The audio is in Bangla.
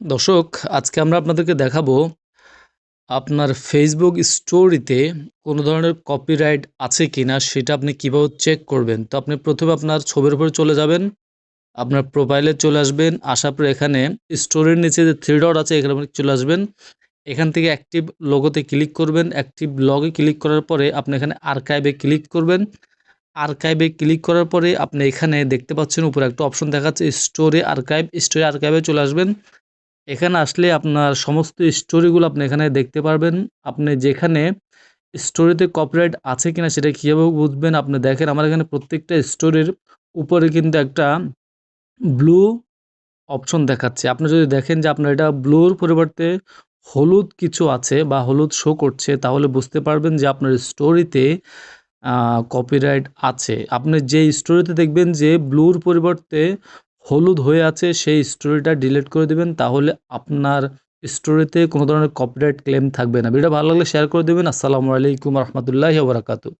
দর্শক, আজকে আমরা আপনাদেরকে দেখাবো আপনার ফেসবুক স্টোরিতে কোনো ধরনের কপিরাইট আছে কি না সেটা আপনি কীভাবে চেক করবেন। তো আপনি প্রথমে আপনার ছবির উপরে চলে যাবেন, আপনার প্রোফাইলে চলে আসবেন, আসার পর এখানে স্টোরির নিচে যে থ্রি ডট আছে এখানে আপনি চলে আসবেন। এখান থেকে অ্যাক্টিভ লোগোতে ক্লিক করবেন অ্যাক্টিভ লগে ক্লিক করার পরে আপনি এখানে আর্কাইভে ক্লিক করবেন। আর্কাইভে ক্লিক করার পরে আপনি এখানে দেখতে পাচ্ছেন উপরে একটা অপশন দেখাচ্ছে স্টোরে আর্কাইভ স্টোরে আর্কাইভে চলে আসবেন। এখানে আসলে আপনার সমস্ত স্টোরিগুলো আপনি এখানে দেখতে পারবেন। আপনি যেখানে স্টোরিতে কপিরাইট আছে কিনা সেটা কীভাবে বুঝবেন আপনি দেখেন। আমার এখানে প্রত্যেকটা স্টোরির উপরে কিন্তু একটা ব্লু অপশন দেখাচ্ছে। আপনি যদি দেখেন যে আপনার এটা ব্লুর পরিবর্তে হলুদ কিছু আছে বা হলুদ শো করছে, তাহলে বুঝতে পারবেন যে আপনার স্টোরিতে কপিরাইট আছে। আপনি যে স্টোরিতে দেখবেন যে ব্লুর পরিবর্তে হলুদ হয়ে আছে, সেই স্টোরিটা ডিলিট করে দেবেন, তাহলে আপনার স্টোরিতে কোনো ধরনের কপিরাইট ক্লেম থাকবে না। ভিডিও ভালো লাগলে শেয়ার করে দেবেন। আসসালামু আলাইকুম রহমতুল্লাহ বারাকাতু